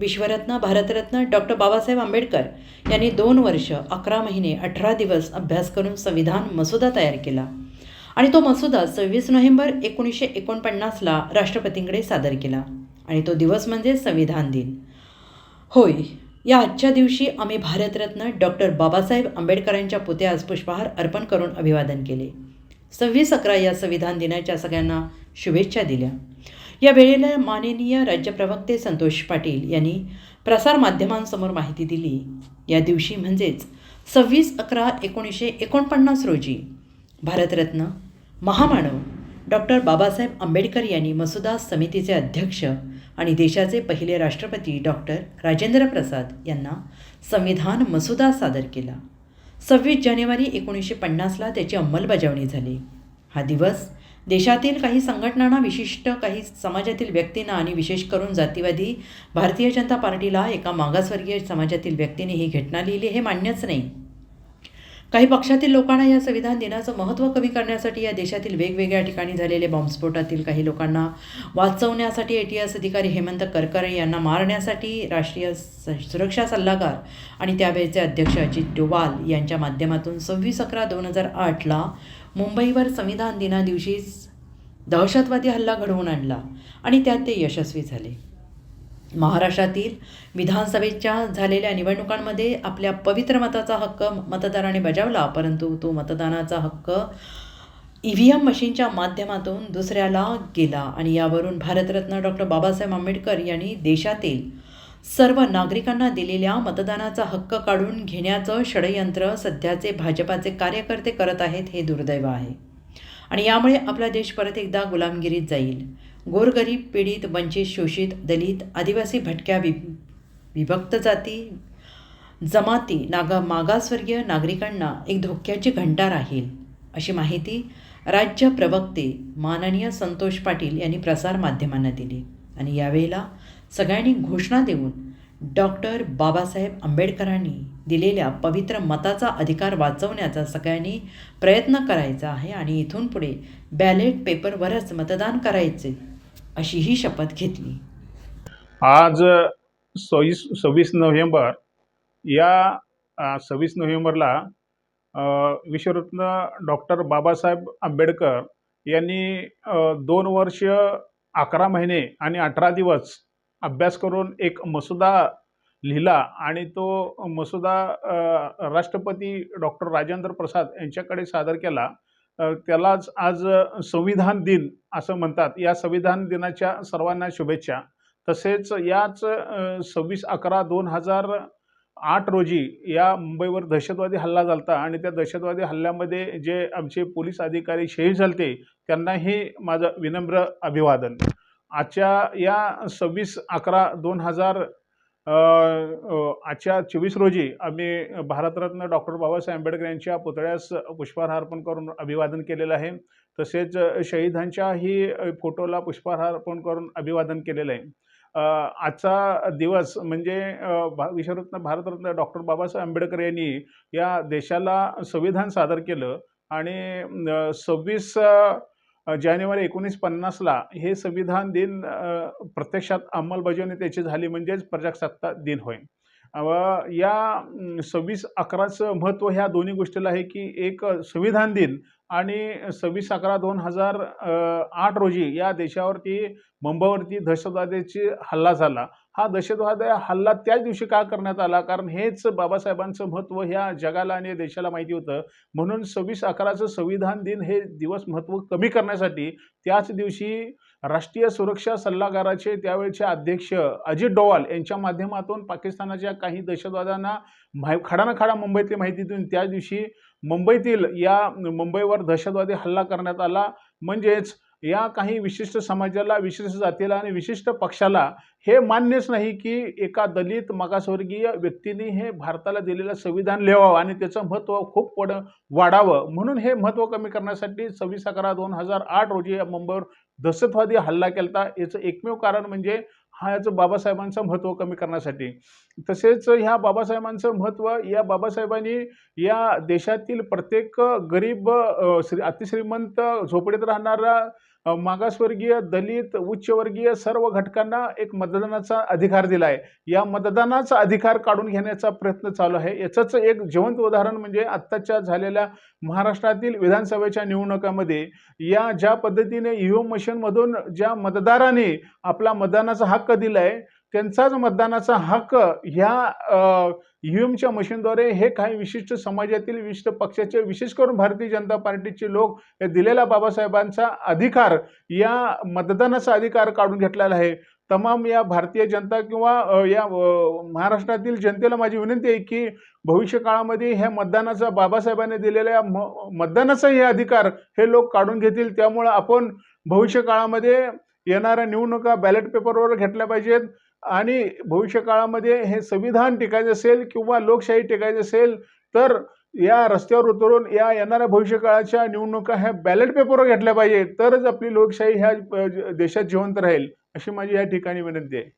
विश्वरत्न भारतरत्न डॉक्टर बाबासाहेब आंबेडकर यांनी दोन वर्ष अकरा महिने अठरा दिवस अभ्यास करून संविधान मसुदा तयार केला. आणि तो मसुदा सव्वीस नोव्हेंबर एकोणीसशे एकोणपन्नासला राष्ट्रपतींकडे सादर केला. आणि तो दिवस म्हणजे संविधान दिन. होय या आजच्या दिवशी आम्ही भारतरत्न डॉक्टर बाबासाहेब आंबेडकरांच्या पुतळ्यास पुष्पहार अर्पण करून अभिवादन केले. सव्वीस अकरा या संविधान दिनाच्या सगळ्यांना शुभेच्छा दिल्या. या वेळेला माननीय राज्यप्रवक्ते संतोष पाटील यांनी प्रसारमाध्यमांसमोर माहिती दिली. या दिवशी म्हणजेच सव्वीस अकरा एकोणीसशे एकोणपन्नास रोजी भारतरत्न महामानव डॉक्टर बाबासाहेब आंबेडकर यांनी मसुदा समितीचे अध्यक्ष आणि देशाचे पहिले राष्ट्रपती डॉक्टर राजेंद्र प्रसाद यांना संविधान मसुदा सादर केला. सव्वीस जानेवारी एकोणीसशे पन्नासला त्याची अंमलबजावणी झाली. हा दिवस देशातील काही संघटनांना विशिष्ट काही समाजातील व्यक्तींना आणि विशेष करून जातीवादी भारतीय जनता पार्टीला एका मागासवर्गीय समाजातील व्यक्तीने ही घटना लिहिली हे मान्यच नाही. काही पक्षातील लोकांना या संविधान दिनाचं महत्त्व कमी करण्यासाठी या देशातील वेगवेगळ्या ठिकाणी झालेले बॉम्बस्फोटातील काही लोकांना वाचवण्यासाठी ए टी एस अधिकारी हेमंत करकरे यांना मारण्यासाठी राष्ट्रीय स सुरक्षा सल्लागार आणि त्यावेळेचे अध्यक्ष अजित डोवाल यांच्या माध्यमातून सव्वीस अकरा दोन हजार आठला मुंबईवर संविधान दिनादिवशीच दहशतवादी हल्ला घडवून आणला आणि त्यात ते यशस्वी झाले. महाराष्ट्रातील विधानसभेच्या झालेल्या निवडणुकांमध्ये आपल्या पवित्र मताचा हक्क मतदाराने बजावला परंतु तो मतदानाचा हक्क ई व्ही एम मशीनच्या माध्यमातून दुसऱ्याला गेला. आणि यावरून भारतरत्न डॉक्टर बाबासाहेब आंबेडकर यांनी देशातील सर्व नागरिकांना दिलेल्या मतदानाचा हक्क काढून घेण्याचं षडयंत्र सध्याचे भाजपाचे कार्यकर्ते करत आहेत हे दुर्दैव आहे. आणि यामुळे आपला देश परत एकदा गुलामगिरीत जाईल. गोरगरीब पीडित वंचित शोषित दलित आदिवासी भटक्या वि विभक्त जाती जमाती नागा मागासवर्गीय नागरिकांना एक धोक्याची घंटा राहील अशी माहिती राज्य प्रवक्ते माननीय संतोष पाटील यांनी प्रसारमाध्यमांना दिली. आणि यावेळेला सगळ्यांनी घोषणा देऊन डॉक्टर बाबासाहेब आंबेडकरांनी दिलेल्या पवित्र मताचा अधिकार वाचवण्याचा सगळ्यांनी प्रयत्न करायचा आहे आणि इथून पुढे बॅलेट पेपरवरच मतदान करायचे अशी ही शपथ घेतली. आज सव्वीस सव्वीस नोव्हेंबर या सव्वीस नोव्हेंबरला विश्वरत्न डॉक्टर बाबासाहेब आंबेडकर यांनी दोन वर्ष अकरा महिने आणि अठरा दिवस अभ्यास करून एक मसुदा लिहिला आणि तो मसुदा राष्ट्रपती डॉक्टर राजेंद्र प्रसाद यांच्याकडे सादर केला. त्यालाच आज संविधान दिन असं म्हणतात. या संविधान दिनाच्या सर्वांना शुभेच्छा. तसेच याच सव्वीस अकरा दोन हजार आठ रोजी या मुंबईवर दहशतवादी हल्ला झालता आणि त्या दहशतवादी हल्ल्यामध्ये जे आमचे पोलीस अधिकारी शहीद झालते त्यांनाही माझं विनम्र अभिवादन. आजच्या या सव्वीस अकरा दोन हजार आजच्या चोवीस रोजी आम्ही भारतरत्न डॉक्टर बाबासाहेब आंबेडकर यांच्या पुतळ्यास पुष्पहार अर्पण करून अभिवादन केलेलं आहे. तसेच शहीदांच्याही फोटोला पुष्पहार अर्पण करून अभिवादन केलेलं आहे. आजचा दिवस म्हणजे भा विश्वरत्न भारतरत्न डॉक्टर बाबासाहेब आंबेडकर यांनी या देशाला संविधान सादर केलं आणि सव्वीस जानेवारी एकोणीस पन्नासला हे संविधान दिन प्रत्यक्षात अंमलबजावणी त्याची झाली म्हणजेच प्रजासत्ताक दिन होय. या सव्वीस अकराचं महत्त्व ह्या दोन्ही गोष्टीला आहे की एक संविधान दिन आणि सव्वीस अकरा दोन हजार आठ रोजी या देशावरती मुंबईवरती दहशतवाद्याची हल्ला झाला. हा दहशतवाद हल्ला त्याच दिवशी का करण्यात आला? कारण हेच बाबासाहेबांचं महत्त्व ह्या जगाला आणि देशाला माहिती होतं. म्हणून सव्वीस अकराचं संविधान दिन हे दिवस महत्त्व कमी करण्यासाठी त्याच दिवशी राष्ट्रीय सुरक्षा सल्लागाराचे त्यावेळचे अध्यक्ष अजित डोवाल यांच्या माध्यमातून पाकिस्तानाच्या काही दहशतवाद्यांना माहि खाडा खडा मुंबईतली माहिती देऊन त्याच दिवशी मुंबईतील या मुंबईवर दहशतवादी हल्ला करण्यात आला. म्हणजेच या काही विशिष्ट समाजाला विशिष्ट जातीला आणि विशिष्ट पक्षाला हे मान्यच नाही की एका दलित मागासवर्गीय व्यक्तीने हे भारताला दिलेलं संविधान लिहावं आणि त्याचं महत्त्व खूप पड वाढावं. म्हणून हे महत्त्व कमी करण्यासाठी सव्वीस अकरा दोन हजार आठ रोजी या मुंबईवर दहशतवादी हल्ला केला याचं एकमेव कारण म्हणजे हा याचं बाबासाहेबांचं महत्त्व कमी करण्यासाठी. तसेच ह्या बाबासाहेबांचं महत्त्व या बाबासाहेबांनी या देशातील प्रत्येक गरीब श्री अतिश्रीमंत झोपडीत राहणारा मागासवर्गीय दलित उच्चवर्गीय सर्व घटकांना एक मतदानाचा अधिकार दिला आहे या मतदानाचा अधिकार काढून घेण्याचा प्रयत्न चालू आहे. याचंच एक जिवंत उदाहरण म्हणजे आत्ताच्या झालेल्या महाराष्ट्रातील विधानसभेच्या निवडणुकामध्ये या ज्या पद्धतीने ई व्ही एम मशीनमधून ज्या मतदाराने आपला मतदानाचा हक्क दिला आहे त्यांचाच मतदानाचा हक्क ह्या ई एमच्या मशीनद्वारे हे काही विशिष्ट समाजातील विशिष्ट पक्षाचे विशेष करून भारतीय जनता पार्टीचे लोक हे दिलेला बाबासाहेबांचा अधिकार या मतदानाचा अधिकार काढून घेतलेला आहे. तमाम या भारतीय जनता किंवा या महाराष्ट्रातील जनतेला माझी विनंती आहे की भविष्य काळामध्ये ह्या मतदानाचा बाबासाहेबांनी दिलेल्या म मतदानाचा हे अधिकार हे लोक काढून घेतील. त्यामुळं आपण भविष्य काळामध्ये येणाऱ्या निवडणुका बॅलेट पेपरवर घेतल्या पाहिजेत. आणि भविष्यकाळामध्ये हे संविधान टिकायचं असेल किंवा लोकशाही टिकायचं असेल तर या रस्त्यावर उतरून या येणाऱ्या भविष्यकाळाच्या निवडणुका ह्या बॅलेट पेपरवर घेतल्या पाहिजे तरच आपली लोकशाही ह्या देशात जिवंत राहील अशी माझी या ठिकाणी विनंती आहे.